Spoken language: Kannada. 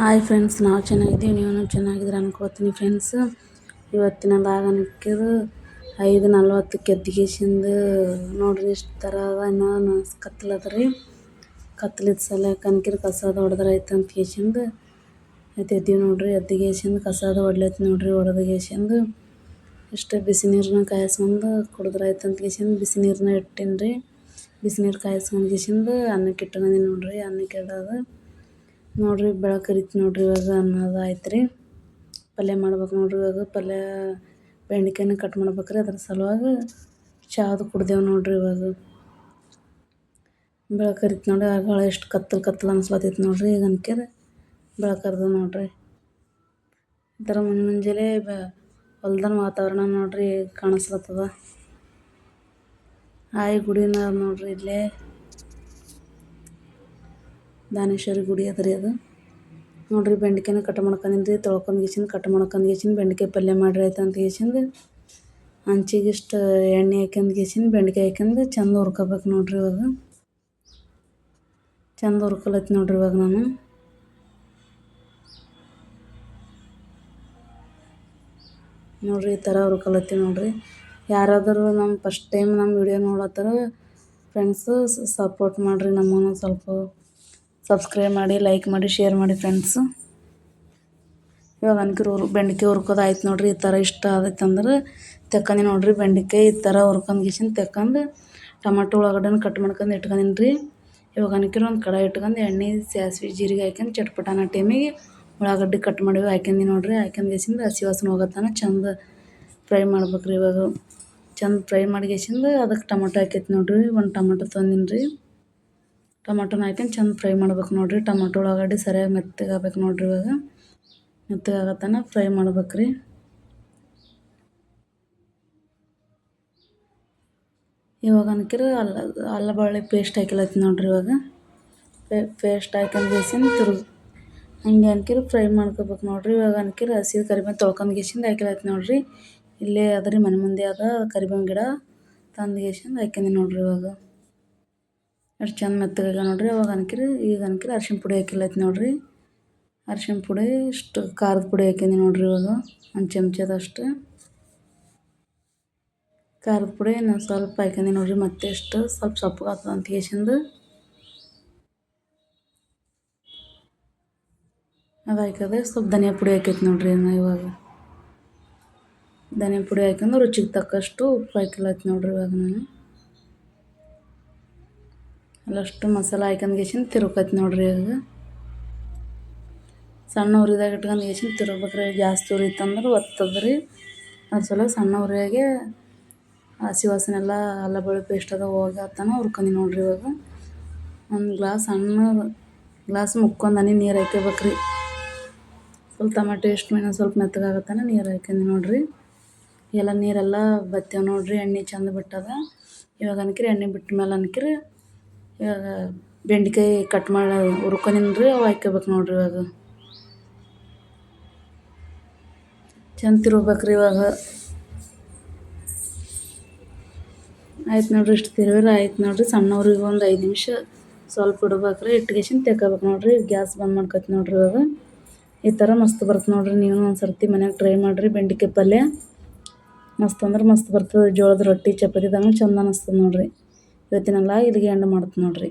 ಹಾಯ್ ಫ್ರೆಂಡ್ಸ್ ನಾವು ಚೆನ್ನಾಗಿದ್ದೀವಿ, ನೀವು ಚೆನ್ನಾಗಿದ್ದೀರ ಅನ್ಕೋತೀನಿ ಫ್ರೆಂಡ್ಸ್ ಇವತ್ತಿನ ಭಾಗ ಲಾಗನಕ್ಕಿದು ಐದು ನಲ್ವತ್ತಕ್ಕೆ ಎದ್ದಿಗೆಸಿಂದ ನೋಡ್ರಿ ಇಷ್ಟು ಥರ ಇನ್ನೂ ಕತ್ಲದ ರೀ. ಕತ್ಲಿದ ಸಲ ಕನ್ಕಿರ್ ಕಸದ ಹೊಡೆದ್ರಾಯ್ತು ಅಂತ ಆಯ್ತು ಎದ್ದೀವಿ ನೋಡ್ರಿ ಎದ್ದಿಗೇಶಿಂದು ಕಸದ ಹೊಡ್ಲೈತಿ ನೋಡ್ರಿ ಹೊಡೆದ್ಗೆಸಿಂದ ಇಷ್ಟು ಬಿಸಿ ನೀರನ್ನ ಕಾಯಿಸ್ಕೊಂಡು ಕುಡಿದ್ರಾಯ್ತು ಅಂತ ಕೇಸಿಂದ ಬಿಸಿ ನೀರನ್ನ ಇಟ್ಟೀನಿ ರೀ ಬಿಸಿ ನೀರು ಕಾಯಿಸ್ಕೊಂಡು ಗೇಶಿಂದು ಅನ್ನಕ್ಕೆ ಇಟ್ಕೊಂಡೀನಿ ನೋಡ್ರಿ ಅನ್ನಕ್ಕೆ ಇಡೋದು ನೋಡ್ರಿ ಬೆಳಕರಿತು ನೋಡ್ರಿ ಇವಾಗ ಅನ್ನೋದು ಆಯ್ತು ರೀ ಪಲ್ಯ ಮಾಡ್ಬೇಕು ನೋಡ್ರಿ ಇವಾಗ. ಪಲ್ಯ ಬೆಂಡೆಕಾಯಿನ ಕಟ್ ಮಾಡ್ಬೇಕ್ರಿ. ಅದ್ರ ಸಲುವಾಗಿ ಚಾದು ಕುಡ್ದೇವು ನೋಡ್ರಿ ಇವಾಗ. ಬೆಳಕರಿತು ನೋಡಿ ಆಗಳ ಎಷ್ಟು ಕತ್ತಲು ಕತ್ತಲು ಅನ್ಸ್ಲತ್ತೈತೆ ನೋಡ್ರಿ ಈಗ ಅನ್ಕೇರಿ. ಬೆಳಕರ್ದು ನೋಡ್ರಿ. ಈ ಥರ ಮುಂಜಾನೆ ಮುಂಜಾನೆ ಬ ಹೊಲ್ದನ ವಾತಾವರಣ ನೋಡ್ರಿ ಕಾಣಿಸ್ಲತ್ತದ. ಆಯಿ ಗುಡಿನ ನೋಡ್ರಿ ಇಲ್ಲೇ. ದಾನೇಶ್ವರಿ ಗುಡಿ ಅದ ರೀ ಅದು. ನೋಡಿರಿ ಬೆಂಡೆಕಾಯಿನ ಕಟ್ ಮಾಡ್ಕೊಂಡಿನಿ ರೀ ತೊಳ್ಕೊಂಡು ಗೀಸಿಂದ ಕಟ್ ಮಾಡ್ಕೊಂಡು ಗೀಸಿಂದ ಬೆಂಡೆಕಾಯಿ ಪಲ್ಯ ಮಾಡ್ರಿ ಆಯ್ತು ಅಂತ ಗೀಸಿಂದ ಹಂಚಿಗೆ ಇಷ್ಟು ಎಣ್ಣೆ ಹಾಕ್ಯಂದು ಗೀಸಿಂದ ಬೆಂಡೆಕಾಯಿ ಹಾಕ್ಯಂದು ಚಂದ ಹುರ್ಕೋಬೇಕು ನೋಡ್ರಿ ಇವಾಗ. ಚಂದ ಹುರ್ಕೊಲತ್ತಿ ನೋಡ್ರಿ ಇವಾಗ ನಾನು. ನೋಡ್ರಿ ಈ ಥರ ಹುರ್ಕೊಲತ್ತಿ ನೋಡ್ರಿ. ಯಾರಾದರೂ ನಮ್ಮ ಫಸ್ಟ್ ಟೈಮ್ ನಮ್ಮ ವಿಡಿಯೋ ನೋಡತ್ತಾರ ಫ್ರೆಂಡ್ಸು ಸಪೋರ್ಟ್ ಮಾಡಿರಿ ನಮ್ಮನ್ನು ಸ್ವಲ್ಪ. ಸಬ್ಸ್ಕ್ರೈಬ್ ಮಾಡಿ ಲೈಕ್ ಮಾಡಿ ಶೇರ್ ಮಾಡಿ ಫ್ರೆಂಡ್ಸು ಇವಾಗ ಅನ್ಕಿರು ಹುರ್ ಬೆಂಡೆಕಾಯಿ ಹುರ್ಕೋದು ಆಯ್ತು ನೋಡ್ರಿ, ಈ ಥರ ಇಷ್ಟ ಆದೈತೆ ಅಂದ್ರೆ ನೋಡಿರಿ ನೋಡ್ರಿ ಬೆಂಡೆಕಾಯಿ ಈ ಥರ ಹುರ್ಕೊಂಡ್ ಗಿಸಿಂದ ತೆಕ್ಕಂದು ಟೊಮಾಟೊ ಉಳ್ಳಾಗಡ್ಡೆನ ಕಟ್ ಮಾಡ್ಕೊಂಡು ಇಟ್ಕೊಂಡಿನಿ ರೀ ಇವಾಗ ಅನ್ಕಿರು ಒಂದು ಕಡಾಯಿ ಇಟ್ಕೊಂಡು ಎಣ್ಣೆ, ಸಾಸಿವೆ, ಜೀರಿಗೆ ಹಾಕ್ಯಂದು ಚಟ್ಪಟಾನ ಟೈಮಿಗೆ ಉಳ್ಳಾಗಡ್ಡೆ ಕಟ್ ಮಾಡಿ ಹಾಕ್ಯಂಡಿ ನೋಡ್ರಿ. ಹಾಕ್ಯಂಡ್ ಗೆಸಿಂದ ಹಸಿ ವಾಸನೆ ಹೋಗತ್ತಾನ, ಚಂದ ಫ್ರೈ ಮಾಡ್ಬೇಕ್ರಿ ಇವಾಗ. ಚಂದ ಫ್ರೈ ಮಾಡಿ ಗೆಸಿಂದ ಅದಕ್ಕೆ ಟೊಮೊಟೊ ಹಾಕೈತಿ ನೋಡ್ರಿ, ಒಂದು ಟೊಮೊಟೊ ತಂದೀನಿ ರೀ ಟೊಮೊಟೊನ ಹಾಕಿ ಚಂದ ಫ್ರೈ ಮಾಡ್ಬೇಕು ನೋಡಿರಿ. ಟೊಮೊಟೊ ಒಳಗಡೆ ಸರಿಯಾಗಿ ಮೆತ್ತಗೆ ನೋಡಿರಿ ಇವಾಗ. ಮೆತ್ತಗೆ ಆಗತ್ತನ ಫ್ರೈ ಮಾಡ್ಬೇಕು ರೀ. ಇವಾಗ ಅನ್ಕಿರ ಅಲ್ಲ ಅಲ್ಲ ಬಾಳೆ ಪೇಸ್ಟ್ ಹಾಕಿಲತ್ತಿ ನೋಡ್ರಿ ಇವಾಗ. ಪೇಸ್ಟ್ ಹಾಕೊಂಡು ಬೇಸಿನ ತಿರುಗಿ ಹಂಗೆ ಅನ್ಕಿರ ಫ್ರೈ ಮಾಡ್ಕೋಬೇಕು ನೋಡ್ರಿ. ಇವಾಗ ಅನ್ಕಿರಿ ಹಸಿ ಕರಿಬೇವು ತೊಳ್ಕೊಂಡು ಗೇಸಿಂದ ಹಾಕಿಲತ್ತಿ ನೋಡ್ರಿ. ಇಲ್ಲೇ ಅದ ರೀ ಮನೆ ಮುಂದೆ ಅದ ಕರಿಬೇವಿನ ಗಿಡ ತಂದು ಗೇಸಿಂದ ಹಾಕ್ಯಂಡಿ ನೋಡ್ರಿ ಇವಾಗ. ಎಷ್ಟು ಚಂದ ಮೆತ್ತಗ ನೋಡ್ರಿ, ಅವಾಗ ಅನ್ಕಿರಿ, ಈಗ ಅನ್ಕಿರಿ ಅರ್ಶಿಣ ಪುಡಿ ಹಾಕಿಲ್ಲೈತಿ ನೋಡ್ರಿ. ಅರ್ಶಿಣ ಪುಡಿ, ಇಷ್ಟು ಖಾರದ ಪುಡಿ ಹಾಕಿನಿ ನೋಡ್ರಿ ಇವಾಗ, ಒಂದು ಚಮಚದಷ್ಟು ಖಾರದ ಪುಡಿ ನಾನು ಸ್ವಲ್ಪ ಹಾಕಿದ್ದೀನಿ ನೋಡ್ರಿ, ಮತ್ತೆ ಎಷ್ಟು ಸ್ವಲ್ಪ ಸಪ್ಪಗಾಗ್ತದೆ ಅಂತ ಕೇಸಿಂದು ಅದು ಹಾಕಿದ್ರೆ ಸ್ವಲ್ಪ ಧನಿಯಾ ಪುಡಿ ಹಾಕೈತಿ ನೋಡ್ರಿ ನಾ ಇವಾಗ. ಧನಿಯಾ ಪುಡಿ ಹಾಕಿದ್ರೆ ರುಚಿಗೆ ತಕ್ಕಷ್ಟು ಉಪ್ಪು ಹಾಕಿಲ್ಲೈತಿ ನೋಡ್ರಿ ಇವಾಗ ನಾನು. ಅಲ್ಲಷ್ಟು ಮಸಾಲ ಹಾಕ್ಯಂಡು ಗೇಸಿನ ತಿರುಕೈತಿ ನೋಡ್ರಿ ಈಗ. ಸಣ್ಣ ಉರಿದಾಗ ಇಟ್ಕೊಂಡು ಗೇಸಿನ ತಿರುಗ್ಬೇಕ್ರಿ ಜಾಸ್ತಿ ಉರಿತಂದ್ರೆ ಒತ್ತದ್ರಿ. ಅದ್ರ ಸಲ ಸಣ್ಣ ಉರಿಯಾಗೆ ಹಸಿ ವಾಸನೆಲ್ಲ ಅಲ್ಲ ಬೆಳ್ಳುಳ್ಳಿ ಪೇಸ್ಟ್ ಅದ ಹೋಗತ್ತಾನ ಹುರ್ಕೊಂಡು ನೋಡ್ರಿ ಇವಾಗ. ಒಂದು ಗ್ಲಾಸ್ ಸಣ್ಣ ಗ್ಲಾಸ್ ಮುಕ್ಕೊಂದನಿ ನೀರು ಹಾಕ್ಯಬೇಕ್ರಿ. ಸ್ವಲ್ಪ ಟಮಾಟೆ ಎಷ್ಟು ಮೇನ ಸ್ವಲ್ಪ ಮೆತ್ತಗಾಗತ್ತಾನೆ ನೀರು ಹಾಕ್ಯಂದು ನೋಡ್ರಿ. ಎಲ್ಲ ನೀರೆಲ್ಲ ಬತ್ತೇವೆ ನೋಡ್ರಿ. ಎಣ್ಣೆ ಚಂದ ಬಿಟ್ಟದ. ಇವಾಗ ಅನ್ಕಿರಿ ಎಣ್ಣೆ ಬಿಟ್ಟ ಮೇಲೆ ಅನ್ಕಿರಿ ಬೆಂಡೆಕಾಯಿ ಕಟ್ ಮಾಡಿ ಹುರ್ಕೊಂಡಿನ್ರಿ ಅವು ಹಾಕ್ಕೋಬೇಕು ನೋಡ್ರಿ ಇವಾಗ. ಚಂದ ಇವಾಗ. ಆಯ್ತು ನೋಡ್ರಿ, ಇಷ್ಟು ತಿರುವಿರಿ, ಆಯ್ತು ನೋಡ್ರಿ. ಸಣ್ಣವ್ರಿಗೆ ಒಂದು ಐದು ನಿಮಿಷ ಸ್ವಲ್ಪ ಇಡ್ಬೇಕ್ರಿ ಇಟ್ಗೆಸಿಂದ ತೆಕ್ಕೋಬೇಕು ನೋಡ್ರಿ. ಗ್ಯಾಸ್ ಬಂದ್ ಮಾಡ್ಕೊತಿ ನೋಡ್ರಿ ಇವಾಗ. ಈ ಥರ ಮಸ್ತ್ ಬರ್ತದೆ ನೋಡ್ರಿ. ನೀವು ಒಂದು ಸರ್ತಿ ಮನ್ಯಾಗ ಟ್ರೈ ಮಾಡಿರಿ ಬೆಂಡೆಕಾಯಿ ಪಲ್ಯ. ಮಸ್ತ್ ಅಂದ್ರೆ ಮಸ್ತ್ ಬರ್ತದೆ. ಜೋಳದ ರೊಟ್ಟಿ ಚಪಾತಿದಂಗೆ ಚಂದ ಅನ್ನಿಸ್ತದೆ ನೋಡ್ರಿ. ಇವತ್ತಿನೆಲ್ಲ ಇಲ್ಲಿಗೆ ಎಂಡ್ ಮಾಡ್ತೀನಿ ನೋಡ್ರಿ.